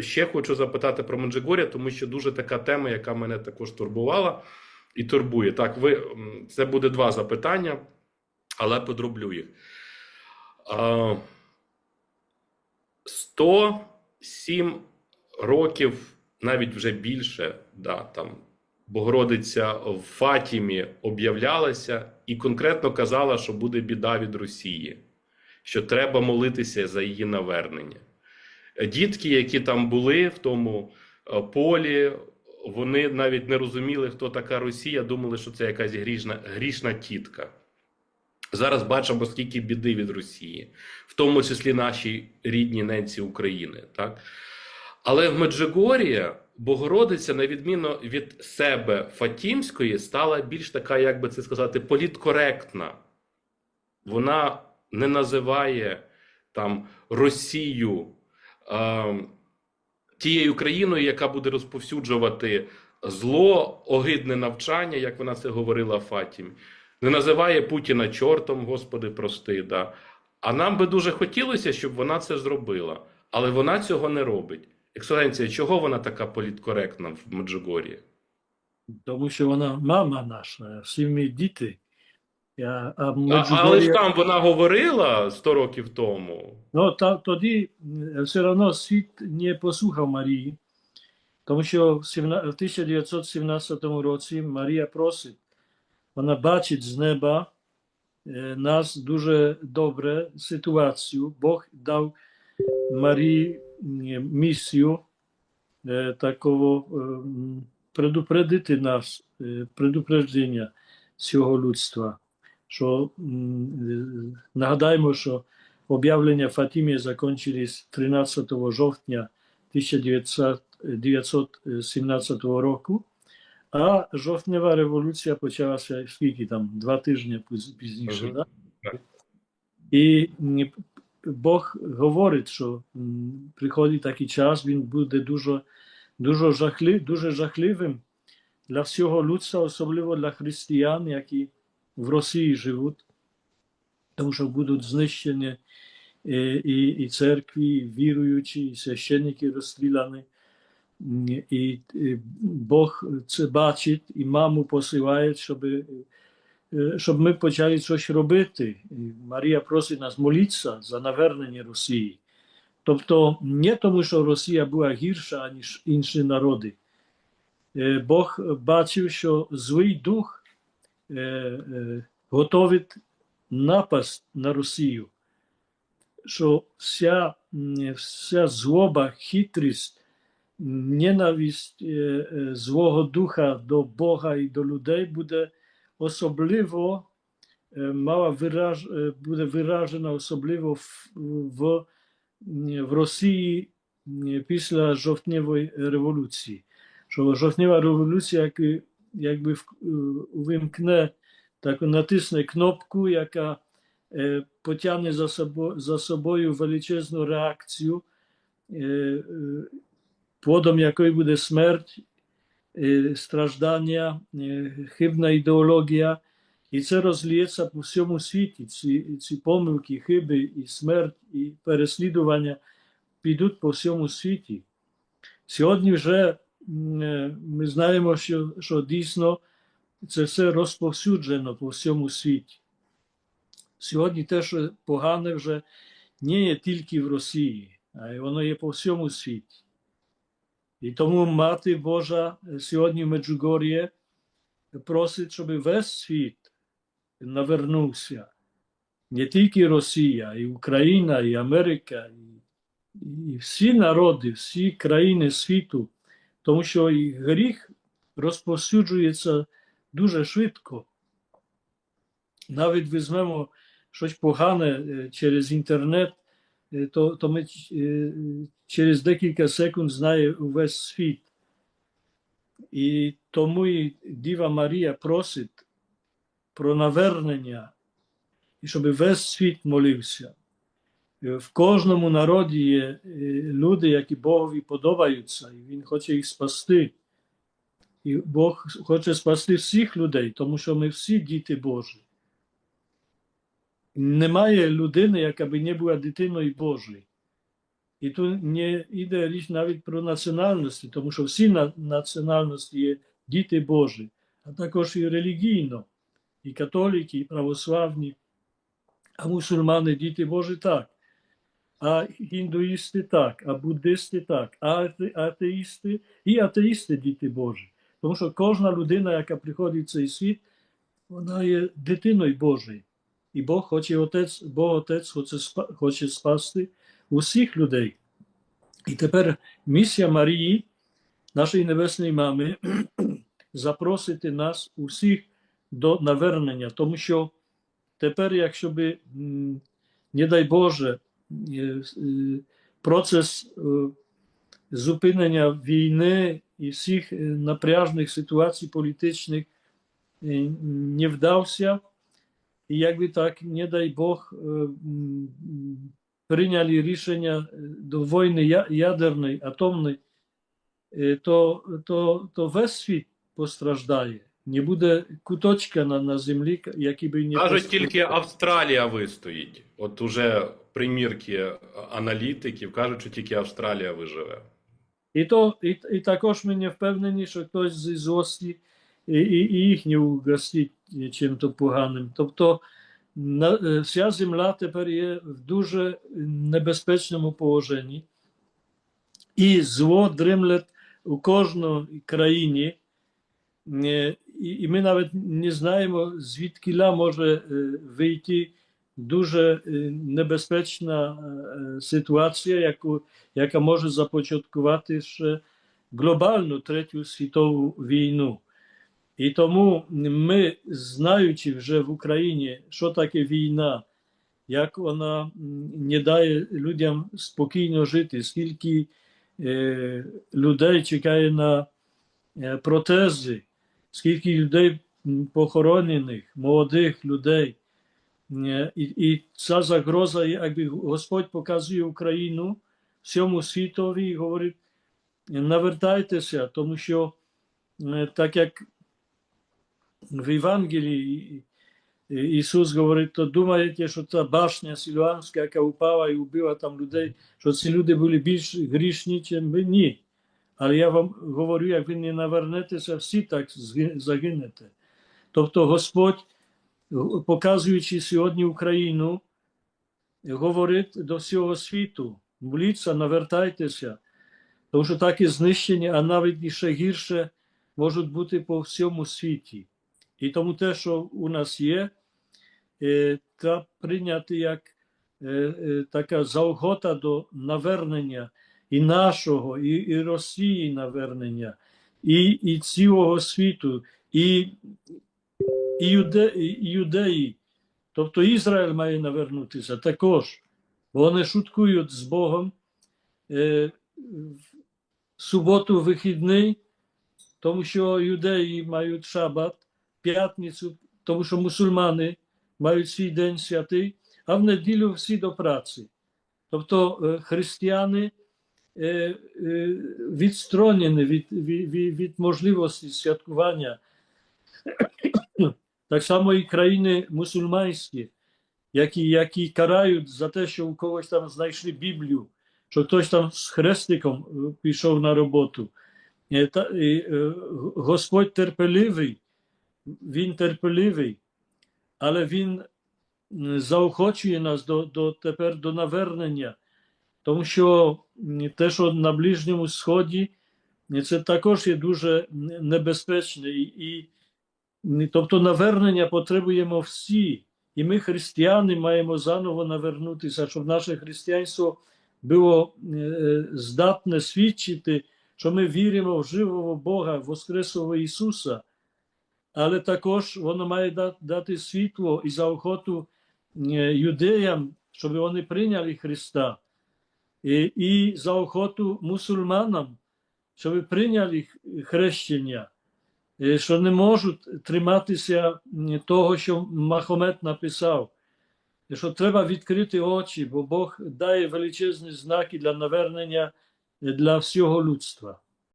Ще хочу запитати про Меджигор'я, тому що дуже така тема, яка мене також турбувала і турбує. Так, ви це буде два запитання, але подроблю їх. 107 років, навіть вже більше, да, там Богородиця в Фатімі об'являлася і конкретно казала, що буде біда від Росії, що треба молитися за її навернення. Дітки, які там були в тому е, полі, вони навіть не розуміли, хто така Росія, думали, що це якась грішна, грішна тітка. Зараз бачимо, скільки біди від Росії, в тому числі нашій рідній ненці України. Так? Але в Меджигорі Богородиця, на відміну від себе Фатімської, стала більш така, як би це сказати, політкоректна. Вона не називає там Росію тією країною, яка буде розповсюджувати зло, огидне навчання, як вона це говорила Фатімі. Не називає Путіна чортом, Господи, прости. Да. А нам би дуже хотілося, щоб вона це зробила. Але вона цього не робить. Екселенція, чого вона така політкоректна в Меджугор'ї? Тому що вона мама наша, всі ми діти. Я, а А, але ж там вона говорила 100 років тому. Ну, та, тоді все одно світ не послухав Марії, тому що в 1917 році Марія просить, вона бачить з неба е, нас дуже добре ситуацію. Бог дав Марії місію е, такого е, предупредити нас, е, предупреждення цього людства. Що е, нагадаємо, що Об'явлення Фатімі закінчились 13 жовтня 1917 року, а жовтнева революція почалася скільки там, два тижні піз- пізніше. Мгм. Да? І Бог говорить, що приходить такий час, він буде дуже, дуже, жахлив, дуже жахливим для всього людства, особливо для християн, які в Росії живуть, тому що будуть знищені і, і, і церкві, і віруючі, і священники розстріляні. І, і Бог це бачить і маму посилає, щоб, е, щоб ми почали щось робити. Марія просить нас молитися за навернення Росії. Тобто не тому, що Росія була гірша, ніж інші народи. Е, Бог бачив, що злий дух е, е, готовить напасть на Росію що вся, вся злоба, хитрість, ненависть е, е, злого духа до Бога і до людей буде особливо е, мала вираж, е, буде виражена особливо в, в, в Росії після жовтневої революції. Що жовтнева революція якби, якби е, так натисне кнопку, яка е, потягне за собою, за собою величезну реакцію, е, плодом якої буде смерть, страждання, хибна ідеологія. І це розліється по всьому світі. Ці, ці помилки, хиби, і смерть, і переслідування підуть по всьому світі. Сьогодні вже ми знаємо, що, що дійсно це все розповсюджено по всьому світі. Сьогодні те, що погане вже не є тільки в Росії, а й воно є по всьому світі. І тому Мати Божа сьогодні в Меджугор'ї просить, щоб весь світ навернувся. Не тільки Росія, і Україна, і Америка, і всі народи, всі країни світу, тому що гріх розповсюджується дуже швидко. Навіть візьмемо щось погане е, через інтернет, е, то, то ми е, через декілька секунд знає увесь світ. І тому і Діва Марія просить про навернення, і щоб весь світ молився. Е, В кожному народі є е, люди, які Богові подобаються, і Він хоче їх спасти. І Бог хоче спасти всіх людей, тому що ми всі діти Божі. Немає людини, яка би не була дитиною Божою. І тут не йде річ навіть про національності, тому що всі національності є діти Божі, а також і релігійно, і католики, і православні, а мусульмани діти Божі так. А індуїсти так, а буддисти так, а атеїсти і атеїсти діти Божі. Тому що кожна людина, яка приходить в цей світ, вона є дитиною Божою. І Бог хоче Отець, Бог Отець хоче, спа- хоче спасти усіх людей. І тепер місія Марії, нашої небесної мами, запросити нас усіх до навернення, тому що тепер, якщо би, не дай Боже, процес е, зупинення війни і всіх е, напряжних ситуацій політичних е, не вдався, і якби так, не дай Бог, е, прийняли рішення е, до війни ядерної, атомної, е, то, то, то весь світ постраждає. Не буде куточка на, на землі, який би не Кажуть, тільки Австралія вистоїть. От уже примірки аналітиків кажуть, що тільки Австралія виживе. І, то, і, і також ми не впевнені, що хтось з гості і, і, і їх не угостить чим-то поганим. Тобто на, е, вся земля тепер є в дуже небезпечному положенні. І зло дремле у кожній країні. І, і ми навіть не знаємо, звідки може е, вийти дуже е, небезпечна е, ситуація, яку яка може започаткувати ще глобальну третю світову війну. І тому ми, знаючи вже в Україні, що таке війна, як вона не дає людям спокійно жити, скільки е, людей чекає на протези, скільки людей похоронених, молодих людей. Е, І, і ця загроза, якби Господь показує Україну всьому світові і говорить, навертайтеся, тому що е, так як в Євангелії Ісус говорить, то думаєте, що ця башня Сілуанська, яка упала і вбила там людей, що ці люди були більш грішні, ніж ви? Ні. Але я вам говорю, як ви не навернетеся, всі так загинете. Тобто Господь, показуючи сьогодні Україну, говорить до всього світу, моліться, навертайтеся, тому що таке знищення, а навіть і ще гірше можуть бути по всьому світі. І тому те, що у нас є, е, треба прийняти як е, е, така заохота до навернення і нашого, і, і Росії навернення, і, і цілого світу, і, і, юде, і юдеї. Тобто Ізраїль має навернутися також. Вони шуткують з Богом. Е, суботу вихідний, тому що юдеї мають шабат, п'ятницю, тому що мусульмани мають свій день святий, а в неділю всі до праці. Тобто е, християни відсторонені від, від, від, від можливості святкування. Так само і країни мусульманські, які, які карають за те, що у когось там знайшли Біблію, що хтось там з хрестиком е, пішов на роботу. Е, та- і, е, Господь терпеливий, Він терпеливий, але Він заохочує нас до, до, тепер до навернення, тому що те, що на Ближньому Сході, це також є дуже небезпечне. І, тобто навернення потребуємо всі. І ми, християни, маємо заново навернутися, щоб наше християнство було е, здатне свідчити, що ми віримо в живого Бога, в Воскреслого Ісуса, але також воно має дати світло і заохоту е, юдеям, щоб вони прийняли Христа, і, і заохоту мусульманам, щоб прийняли хрещення, е, що не можуть триматися того, що Махомед написав що треба відкрити очі, бо Бог дає величезні знаки для навернення для всього людства.